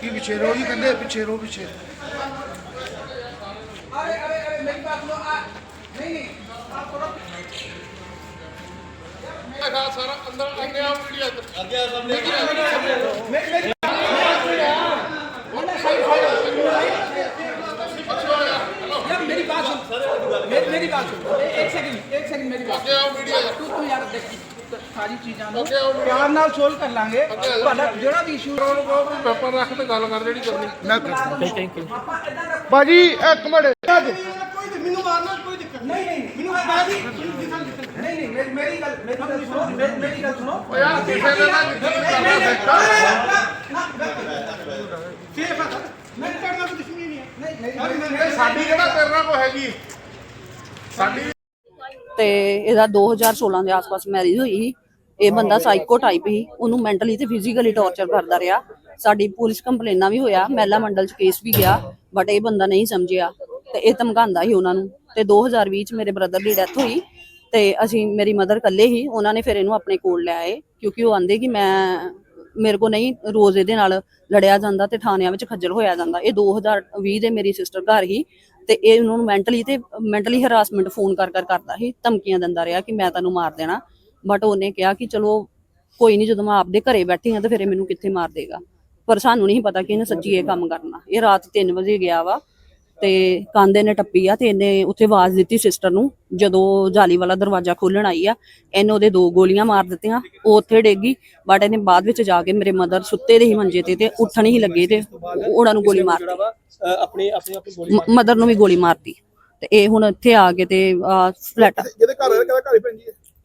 ਕੀ ਪਿੱਛੇ ਰਹੋ ਜੀ ਕਹਿੰਦੇ ਪਿੱਛੇ ਰਹੋ ਪਿੱਛੇ ਸਾਰਾ ਅੰਦਰ ਅੱਗੇ ਆ ਵੀਡੀਓ यार मेरी बात सुन मेरी मेरी बात सुन ए- एक सेकंड एक सेकंड मेरी बात ਅੱਗੇ ਆ ਵੀਡੀਓ ਤੂੰ ਤੂੰ ਯਾਰ ਦੇਖ ਸਾਰੀ ਚੀਜ਼ਾਂ ਨੂੰ ਅੱਗੇ ਆਓ। ਪਿਆਰ ਨਾਲ ਸੋਲਵ ਕਰ ਲਾਂਗੇ। ਤੁਹਾਡਾ ਜਿਹੜਾ ਵੀ ਇਸ਼ੂ ਪੇਪਰ ਰੱਖ ਤੇ ਗੱਲ ਕਰ ਜਿਹੜੀ ਕਰਨੀ। ਮੈਂ ਕਰਦਾ ਥੈਂਕ ਯੂ ਆਪਾਂ ਇਦਾਂ ਦਾ ਬਾਜੀ ਇੱਕ ਮਿੰਟ। ਕੋਈ ਮੈਨੂੰ ਮਾਰਨਾ ਕੋਈ ਦਿੱਕਤ ਨਹੀਂ। ਨਹੀਂ ਮੈਨੂੰ ਬਾਜੀ ਨਹੀਂ ਨਹੀਂ ਮੇਰੀ ਮੇਰੀ ਗੱਲ ਮੇਰੀ ਗੱਲ ਸੁਣੋ ਮੇਰੀ ਮੇਰੀ ਗੱਲ ਸੁਣੋ। ਓ ਯਾਰ ਕਿਸੇ ਦੇ ਨਾਲ ਜਿੱਥੇ ਵੀ ਕਰਨਾ ਸੇਫ ਆ ਮੈਂ ਕਰਨਾ ਕੋਈ ਦੁਸ਼ਮਣੀ ਨਹੀਂ ਹੈ ਨਹੀਂ ਨਹੀਂ। ਸਾਡੀ ਕਿਹੜਾ ਤੇਰੇ ਨਾਲ ਕੋ ਹੈਗੀ ਸਾਡੀ ਤੇ ਇਹਦਾ 2016 ਦੇ ਆਸ-ਪਾਸ ਮੈਰਿਜ ਹੋਈ ਸੀ। ਇਹ ਬੰਦਾ ਸਾਈਕੋ ਟਾਈਪ ਸੀ, ਉਹਨੂੰ ਮੈਂਟਲੀ ਤੇ ਫਿਜ਼ੀਕਲੀ ਟੌਰਚਰ ਕਰਦਾ ਰਿਹਾ। ਸਾਡੀ ਪੁਲਿਸ ਕੰਪਲੇਨਾਂ ਵੀ ਹੋਇਆ, ਮਹਿਲਾ ਮੰਡਲ ਚ ਕੇਸ ਵੀ ਗਿਆ ਬਟ ਇਹ ਬੰਦਾ ਨਹੀਂ ਸਮਝਿਆ ਤੇ ਇਹ ਧਮਕਾਉਂਦਾ ਸੀ ਉਹਨਾਂ ਨੂੰ। ਤੇ 2020 ਚ ਮੇਰੇ ਬ੍ਰਦਰ ਦੀ ਡੈਥ ਹੋਈ ਤੇ ਅਸੀਂ, ਮੇਰੀ ਮਦਰ ਇਕੱਲੇ ਹੀ ਉਹਨਾਂ ਨੇ ਫਿਰ ਇਹਨੂੰ ਆਪਣੇ ਕੋਲ ਲੈ ਆਏ, ਕਿਉਂਕਿ ਉਹ ਆਂਦੇ ਕਿ ਮੈਂ, ਮੇਰੇ ਕੋ ਨਹੀਂ, ਰੋਜ਼ ਇਹਦੇ ਨਾਲ ਲੜਿਆ ਜਾਂਦਾ ਤੇ ਥਾਣਿਆਂ ਵਿੱਚ ਖੱਜਲ ਹੋਇਆ ਜਾਂਦਾ। ਇਹ 2020 ਦੇ ਮੇਰੀ ਸਿਸਟਰ ਘਰ ਹੀ ਤੇ ਇਹ ਉਹਨਾਂ ਨੂੰ ਮੈਂਟਲੀ ਤੇ ਮੈਂਟਲੀ ਹਰਾਸਮੈਂਟ ਫੋਨ ਕਰ ਕਰ ਕਰਦਾ ਸੀ, ਧਮਕੀਆਂ ਦਿੰਦਾ ਰਿਹਾ ਕਿ ਮੈਂ ਤੈਨੂੰ ਮਾਰ ਦੇਣਾ। ਬਟ ਉਹਨੇ ਕਿਹਾ ਕਿ ਚਲੋ ਕੋਈ ਨਹੀਂ ਜਦੋਂ ਮੈਂ ਆਪਦੇ ਘਰੇ ਬੈਠੀ ਹਾਂ ਤਾਂ ਫਿਰ ਇਹ ਮੈਨੂੰ ਕਿੱਥੇ ਮਾਰ ਦੇਗਾ। ਪਰ ਸਾਨੂੰ ਨਹੀਂ ਪਤਾ ਕਿ ਇਹਨੇ ਸੱਚੀ ਇਹ ਕੰਮ ਕਰਨਾ। ਇਹ ਰਾਤ 3 ਵਜੇ ਗਿਆ ਵਾ ਤੇ ਕਾਂਦੇ ਨੇ ਟੱਪੀ ਆ ਤੇ ਇਹਨੇ ਉੱਥੇ ਆਵਾਜ਼ ਦਿੱਤੀ ਸਿਸਟਰ ਨੂੰ ਜਦੋਂ ਜਾਲੀ ਵਾਲਾ ਦਰਵਾਜ਼ਾ ਖੋਲਣ ਆਈ ਆ ਇਹਨੇ ਉਹਦੇ ਦੋ ਗੋਲੀਆਂ ਮਾਰ ਦਿੱਤੀਆਂ ਉਹ ਉੱਥੇ ਡੇਗੀ ਬਟ ਇਹਨੇ ਬਾਅਦ ਵਿੱਚ ਜਾ ਕੇ ਮੇਰੇ ਮਦਰ ਸੁੱਤੇ ਦੇ ਹੀ ਮੰਜੇ ਤੇ ਤੇ ਉੱਠਣ ਹੀ ਲੱਗੇ ਤੇ ਉਹਨਾਂ ਨੂੰ ਗੋਲੀ ਮਾਰਤੀ। ਆਪਣੀ ਆਪਣੀ ਆਪਣੀ ਗੋਲੀ ਮਦਰ ਨੂੰ ਵੀ ਗੋਲੀ ਮਾਰਤੀ। ਤੇ ਇਹ ਹੁਣ ਇੱਥੇ ਆ ਕੇ ਤੇ ਫਲੈਟ ਜਿਹਦੇ ਘਰ ਕਿਹਦਾ ਘਰ ਹੀ ਪੈਂਦੀ ਹੈ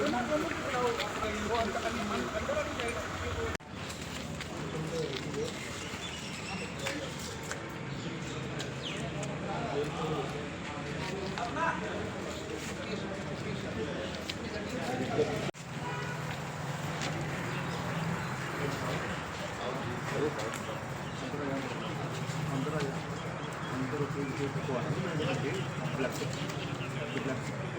ਖੜੇ ਜੀ ਅੰਦਰ ਕੋਈ ਕੋਈ ਪਕਵਾਨ ਹੈ